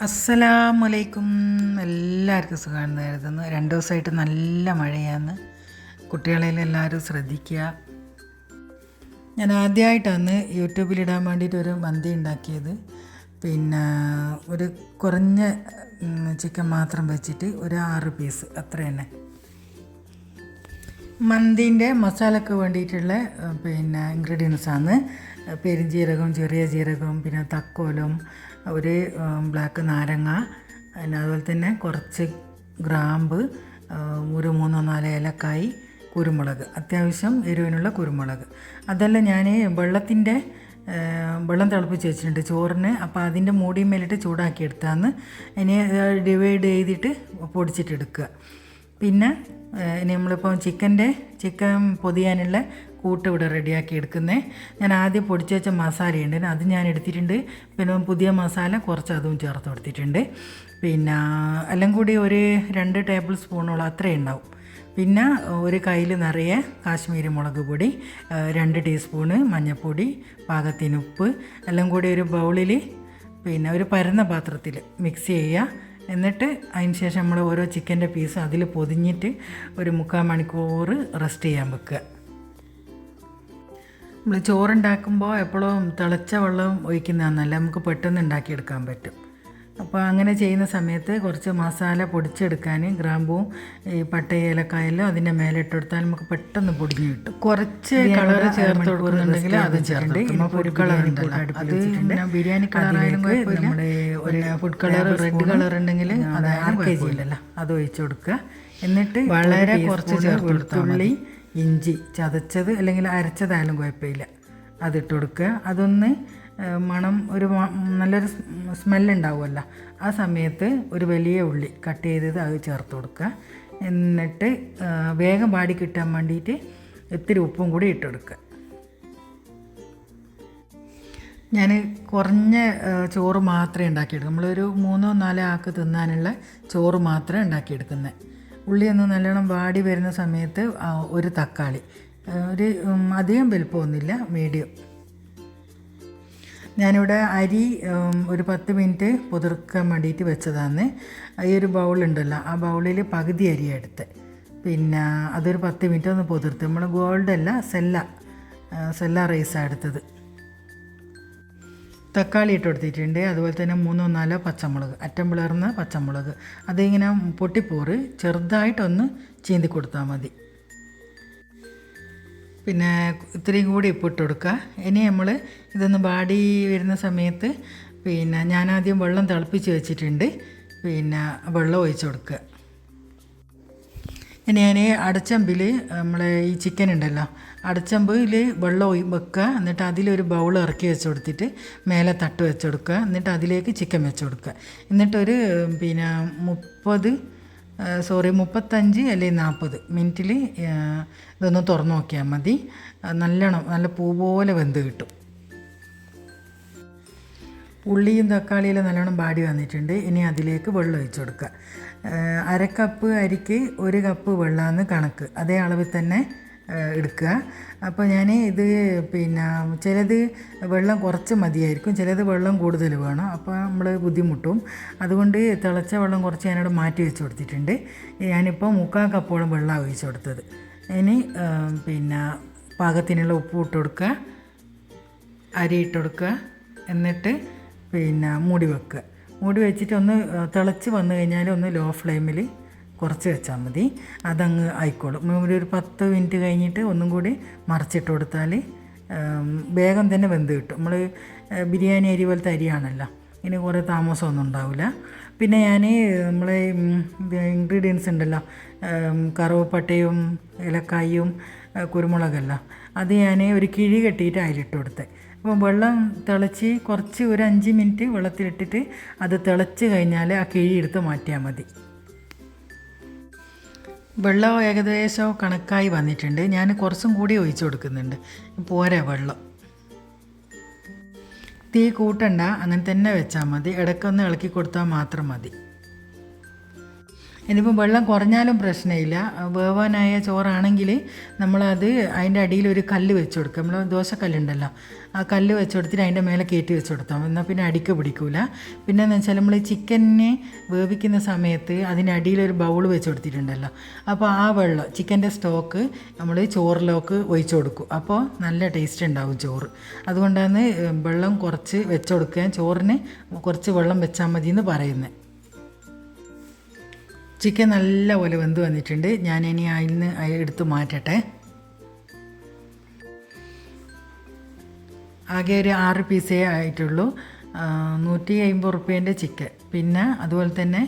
അസ്സലാമലൈക്കും. എല്ലാവർക്കും സുഖമാണ് കരുതുന്നു. രണ്ട് ദിവസമായിട്ട് നല്ല മഴയാണ്. കുട്ടികളെല്ലാം എല്ലാവരും ശ്രദ്ധിക്കുക. ഞാൻ ആദ്യമായിട്ടാണ് യൂട്യൂബിലിടാൻ വേണ്ടിയിട്ട് ഒരു മന്തി ഉണ്ടാക്കിയത്. പിന്നെ ഒരു കുറഞ്ഞ ചിക്കൻ മാത്രം വെച്ചിട്ട് ഒരു ആറ് പീസ് അത്ര തന്നെ മന്തിന്റെ മസാലയ്ക്ക് വേണ്ടിയിട്ടുള്ള പിന്നെ ഇൻഗ്രീഡിയൻസ് ആണ്. പെരിഞ്ജീരകം ചെറിയ ജീരകം പിന്നെ തക്കോലം ഒരു ബ്ലാക്ക് നാരങ്ങ പിന്നെ അതുപോലെ തന്നെ കുറച്ച് ഗ്രാമ്പ് ഒരു മൂന്നോ നാലോ ഏലക്കായി കുരുമുളക്. അത്യാവശ്യം എരിവിനുള്ള കുരുമുളക്. അതെല്ലാം ഞാൻ വെള്ളത്തിന്റെ വെള്ളം തിളപ്പിച്ച് വെച്ചിട്ടുണ്ട് ചോറിന്. അപ്പോൾ അതിന്റെ മൂടിയും മേലിട്ട് ചൂടാക്കി എടുത്താന്ന് ഇനി ഡിവൈഡ് ചെയ്തിട്ട് പൊടിച്ചിട്ടെടുക്കുക. പിന്നെ ഇനി നമ്മളിപ്പോൾ ചിക്കന്റെ ചിക്കൻ പൊതിയാനുള്ള കൂട്ട് ഇവിടെ റെഡിയാക്കി എടുക്കുന്നത് ഞാൻ ആദ്യം പൊടിച്ചു വെച്ച മസാലയുണ്ട്. അത് ഞാൻ എടുത്തിട്ടുണ്ട്. പിന്നെ പുതിയ മസാല കുറച്ച് അതും ചേർത്ത് കൊടുത്തിട്ടുണ്ട്. പിന്നെ എല്ലാം കൂടി ഒരു രണ്ട് ടേബിൾ സ്പൂണോളം അത്രയും ഉണ്ടാവും. പിന്നെ ഒരു കയ്യിൽ നിറയെ കാശ്മീരി മുളക് പൊടി രണ്ട് ടീസ്പൂണ് മഞ്ഞൾപ്പൊടി പാകത്തിന് ഉപ്പ് എല്ലാം കൂടി ഒരു ബൗളിൽ പിന്നെ ഒരു പരന്ന പാത്രത്തിൽ മിക്സ് ചെയ്യുക. എന്നിട്ട് അതിന് ശേഷം നമ്മൾ ഓരോ ചിക്കന്റെ പീസ് അതിൽ പൊതിഞ്ഞിട്ട് ഒരു മുക്കാൽ മണിക്കൂർ റെസ്റ്റ് ചെയ്യാൻ വെക്കുക. നമ്മൾ ചോറുണ്ടാക്കുമ്പോൾ എപ്പോഴും തിളച്ച വെള്ളം ഒഴിക്കുന്നതാണെന്നല്ല നമുക്ക് പെട്ടെന്ന് ഉണ്ടാക്കിയെടുക്കാൻ പറ്റും. അപ്പോൾ അങ്ങനെ ചെയ്യുന്ന സമയത്ത് കുറച്ച് മസാല പൊടിച്ചെടുക്കാൻ ഗ്രാമ്പൂ ഈ പട്ട ഏലക്കായെല്ലാം അതിന്റെ മേലെ ഇട്ടെടുത്താൽ നമുക്ക് പെട്ടെന്ന് പൊടിഞ്ഞ് കിട്ടും. കുറച്ച് കളർ ചേർത്ത് കൊടുക്കുന്നുണ്ടെങ്കിൽ അത് ചേർത്തിട്ടുണ്ട് ഫുഡ് കളർ അത് പിന്നെ ബിരിയാണി കളറായാലും നമ്മുടെ ഒരു ഫുഡ് കളർ റെഡ് കളർ ഉണ്ടെങ്കിൽ അത് ആറ് കെ ജി ഇല്ലല്ലോ അത് ഒഴിച്ച് കൊടുക്കുക. എന്നിട്ട് വളരെ കുറച്ച് ചേർത്ത് വെളുത്തുള്ളി ഇഞ്ചി ചതച്ചത് അല്ലെങ്കിൽ അരച്ചതായാലും കുഴപ്പമില്ല. അതിട്ട് കൊടുക്കുക. അതൊന്ന് മണം ഒരു നല്ലൊരു സ്മെല്ലുണ്ടാവുമല്ലോ. ആ സമയത്ത് ഒരു വലിയ ഉള്ളി കട്ട് ചെയ്തത് അത് ചേർത്ത് കൊടുക്കുക. എന്നിട്ട് വേഗം പാടി കിട്ടാൻ വേണ്ടിയിട്ട് ഇത്തിരി ഉപ്പും കൂടി ഇട്ട് കൊടുക്കുക. ഞാൻ കുറഞ്ഞ ചോറ് മാത്രമേ ഉണ്ടാക്കിയെടുക്കൂ. നമ്മളൊരു മൂന്നോ നാലോ ആക്ക് തിന്നാനുള്ള ചോറ് മാത്രമേ ഉണ്ടാക്കിയെടുക്കുന്നത് ഉള്ളി ഒന്ന് നല്ലോണം വാടി വരുന്ന സമയത്ത് ഒരു തക്കാളി. ഒരു അധികം വലുപ്പമൊന്നുമില്ല മീഡിയം. ഞാനിവിടെ അരി ഒരു പത്ത് മിനിറ്റ് പുതിർക്കാൻ വേണ്ടിയിട്ട് വെച്ചതാണ് ഈ ഒരു ബൗളുണ്ടല്ലോ ആ ബൗളിൽ പകുതി അരി എടുത്ത്. പിന്നെ അതൊരു പത്ത് മിനിറ്റ് ഒന്ന് പുതിർത്ത്. നമ്മൾ ഗോൾഡ് അല്ല സെല്ല സെല്ല റൈസാണ് എടുത്തത്. തക്കാളി ഇട്ട് കൊടുത്തിട്ടുണ്ട്. അതുപോലെ തന്നെ മൂന്നോ നാലോ പച്ചമുളക് അറ്റം പിളർന്ന പച്ചമുളക്. അതിങ്ങനെ പൊട്ടിപ്പോറ് ചെറുതായിട്ടൊന്ന് ചീന്തി കൊടുത്താൽ മതി. പിന്നെ ഇത്രയും കൂടി ഉപ്പിട്ട് കൊടുക്കുക ഇനി നമ്മൾ ഇതൊന്ന് ബാഡി വരുന്ന സമയത്ത് പിന്നെ ഞാനാദ്യം വെള്ളം തിളപ്പിച്ച് വെച്ചിട്ടുണ്ട്. പിന്നെ വെള്ളം ഒഴിച്ച് കൊടുക്കുക. ഇനി ഞാൻ അടച്ചമ്പിൽ നമ്മൾ ഈ ചിക്കൻ ഉണ്ടല്ലോ അടച്ചമ്പിൽ വെള്ളം വെക്കുക. എന്നിട്ട് അതിലൊരു ബൗൾ ഇറക്കി വെച്ച് കൊടുത്തിട്ട് മേലെ തട്ട് വെച്ച് കൊടുക്കുക. എന്നിട്ട് അതിലേക്ക് ചിക്കൻ വെച്ച് കൊടുക്കുക. എന്നിട്ടൊരു പിന്നെ മുപ്പത് സോറി മുപ്പത്തഞ്ച് അല്ലെങ്കിൽ നാൽപ്പത് മിനിറ്റിൽ ഇതൊന്ന് തുറന്നു നോക്കിയാൽ മതി. നല്ലോണം നല്ല പൂ പോലെ വെന്ത് കിട്ടും. ഉള്ളിയും തക്കാളിയെല്ലാം നല്ലോണം ബാടി വന്നിട്ടുണ്ട്. ഇനി അതിലേക്ക് വെള്ളം ഒഴിച്ചു കൊടുക്കുക. അര കപ്പ് അരിക്ക് ഒരു കപ്പ് വെള്ളമാണ് കണക്ക്. അതേ അളവിൽ തന്നെ എടുക്കുക. അപ്പോൾ ഞാൻ ഇത് പിന്നെ ചിലത് വെള്ളം കുറച്ച് മതിയായിരിക്കും. ചിലത് വെള്ളം കൂടുതൽ വേണം. അപ്പോൾ നമ്മൾ ബുദ്ധിമുട്ടും. അതുകൊണ്ട് തിളച്ച വെള്ളം കുറച്ച് ഞാനിവിടെ മാറ്റി വെച്ച് കൊടുത്തിട്ടുണ്ട്. ഞാനിപ്പോൾ മുക്കാൽ കപ്പോളം വെള്ളമാണ് ഒഴിച്ചു കൊടുത്തത്. ഇനി പിന്നെ പാകത്തിനുള്ള ഉപ്പ് ഇട്ട് കൊടുക്കുക. അരി ഇട്ട് കൊടുക്കുക. എന്നിട്ട് പിന്നെ മൂടി വെക്കുക. മൂടി വെച്ചിട്ട് ഒന്ന് തിളച്ച് വന്നു കഴിഞ്ഞാൽ ഒന്ന് ലോ ഫ്ലെയിമിൽ കുറച്ച് വെച്ചാൽ മതി. അതങ്ങ് ആയിക്കോളും. ഒരു ഒരു പത്ത് മിനിറ്റ് കഴിഞ്ഞിട്ട് ഒന്നും കൂടി മറിച്ചിട്ട് കൊടുത്താൽ വേഗം തന്നെ വെന്ത് കിട്ടും. നമ്മൾ ബിരിയാണി അരി പോലത്തെ അരിയാണല്ലോ. ഇനി കുറേ താമസമൊന്നും ഉണ്ടാവില്ല. പിന്നെ ഞാൻ നമ്മളെ ഇൻഗ്രീഡിയൻസ് ഉണ്ടല്ലോ. കറുവപ്പട്ടയും കുരുമുളകല്ല കുരുമുളകെല്ലാം. അത് ഞാൻ ഒരു കിഴി കെട്ടിയിട്ട് അതിലിട്ട് കൊടുത്തത് അപ്പോൾ വെള്ളം തിളച്ച് കുറച്ച് ഒരു അഞ്ച് മിനിറ്റ് വെള്ളത്തിലിട്ടിട്ട് അത് തിളച്ച് കഴിഞ്ഞാൽ ആ കിഴി എടുത്ത് മാറ്റിയാൽ മതി. വെള്ളം ഏകദേശം കണക്കായി വന്നിട്ടുണ്ട്. ഞാൻ കുറച്ചും കൂടി ഒഴിച്ചു കൊടുക്കുന്നുണ്ട്. പോരെ വെള്ളം. തീ കൂട്ടണ്ട. അങ്ങനെ തന്നെ വെച്ചാൽ മതി. ഇടയ്ക്കൊന്ന് ഇളക്കി കൊടുത്താൽ മാത്രം മതി. ഇനിയിപ്പം വെള്ളം കുറഞ്ഞാലും പ്രശ്നമില്ല. വേവാനായ ചോറാണെങ്കിൽ നമ്മളത് അതിന്റെ അടിയിൽ ഒരു കല്ല് വെച്ച് കൊടുക്കുക നമ്മൾ ദോശക്കല്ലുണ്ടല്ലോ. ആ കല്ല് വെച്ച് കൊടുത്തിട്ട് അതിന്റെ മേലെ കയറ്റി വെച്ച് കൊടുത്താൽ എന്നാൽ പിന്നെ അടിക്ക് പിടിക്കൂല. പിന്നെ എന്ന് വെച്ചാൽ നമ്മൾ ചിക്കനെ വേവിക്കുന്ന സമയത്ത് അതിന്റെ അടിയിൽ ഒരു ബൗൾ വെച്ച് കൊടുത്തിട്ടുണ്ടല്ലോ. അപ്പോൾ ആ വെള്ളം ചിക്കന്റെ സ്റ്റോക്ക് നമ്മൾ ചോറിലേക്ക് ഒഴിച്ചു കൊടുക്കും. അപ്പോൾ നല്ല ടേസ്റ്റ് ഉണ്ടാവും ചോറ്. അതുകൊണ്ടാണ് വെള്ളം കുറച്ച് വെച്ച് കൊടുക്കുക. ചോറിന് കുറച്ച് വെള്ളം വെച്ചാൽ മതി എന്ന് പറയുന്നത്. ചിക്കൻ നല്ല പോലെ വെന്ത് വന്നിട്ടുണ്ട്. ഞാൻ ഇനി അതിൽ നിന്ന് എടുത്ത് മാറ്റട്ടെ. ആകെ ഒരു ആറ് പീസേ ആയിട്ടുള്ളൂ. നൂറ്റി അമ്പത് റുപ്യേന്റെ ചിക്കൻ. പിന്നെ അതുപോലെ തന്നെ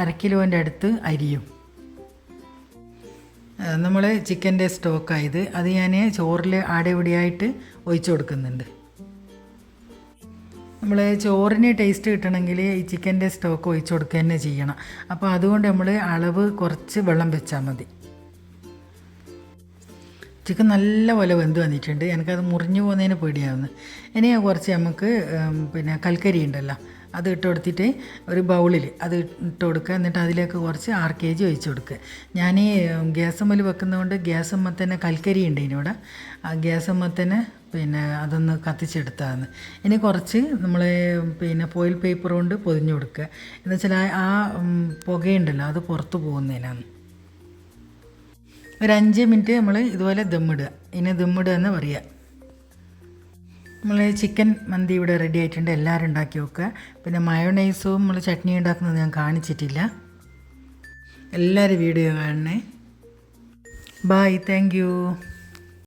അരക്കിലോന്റെ അര കിലോന്റെ അടുത്ത് അരിയും. നമ്മൾ ചിക്കന്റെ സ്റ്റോക്കായത് അത് ഞാൻ ചോറിൽ ആടെവിടെയായിട്ട് ഒഴിച്ചു കൊടുക്കുന്നുണ്ട്. നമ്മൾ ചോറിന് ടേസ്റ്റ് കിട്ടണമെങ്കിൽ ഈ ചിക്കന്റെ സ്റ്റോക്ക് ഒഴിച്ച് കൊടുക്കുക തന്നെ ചെയ്യണം. അപ്പോൾ അതുകൊണ്ട് നമ്മൾ അളവ് കുറച്ച് വെള്ളം വെച്ചാൽ മതി. ചിക്കൻ നല്ല പോലെ വെന്ത് വന്നിട്ടുണ്ട്. എനിക്കത് മുറിഞ്ഞു പോകുന്നതിന് പേടിയാവുന്നു. ഇനി കുറച്ച് നമുക്ക് പിന്നെ കൽക്കരി ഉണ്ടല്ലോ. അത് ഇട്ട് കൊടുത്തിട്ട് ഒരു ബൗളിൽ അത് ഇട്ട് കൊടുക്കുക. എന്നിട്ട് അതിലേക്ക് കുറച്ച് ആറ് കെ ജി ഒഴിച്ച് കൊടുക്കുക. ഞാൻ ഈ വെക്കുന്നതുകൊണ്ട് ഗ്യാസമ്മ തന്നെ കൽക്കരി ഉണ്ട് ഇതിനോട് ആ ഗ്യാസുമ്മ തന്നെ പിന്നെ അതൊന്ന് കത്തിച്ചെടുത്താന്ന്. ഇനി കുറച്ച് നമ്മൾ പിന്നെ ഫോയിൽ പേപ്പർ കൊണ്ട് പൊതിഞ്ഞു കൊടുക്കുക. എന്ന് വെച്ചാൽ ആ പുകയുണ്ടല്ലോ അത് പുറത്ത് പോകുന്നതിനാണ് ഒരു അഞ്ച് മിനിറ്റ് നമ്മൾ ഇതുപോലെ ദമ്മിടുക ഇനി ദമ്മിടുക എന്ന് പറയുക നമ്മൾ ചിക്കൻ മന്തി ഇവിടെ റെഡി ആയിട്ടുണ്ട്. എല്ലാവരും ഉണ്ടാക്കി വെക്കുക പിന്നെ മയോണൈസും നമ്മൾ ചട്നി ഉണ്ടാക്കുന്നത് ഞാൻ കാണിച്ചിട്ടില്ല. എല്ലാവരും വീഡിയോ കാണണേ. Bye thank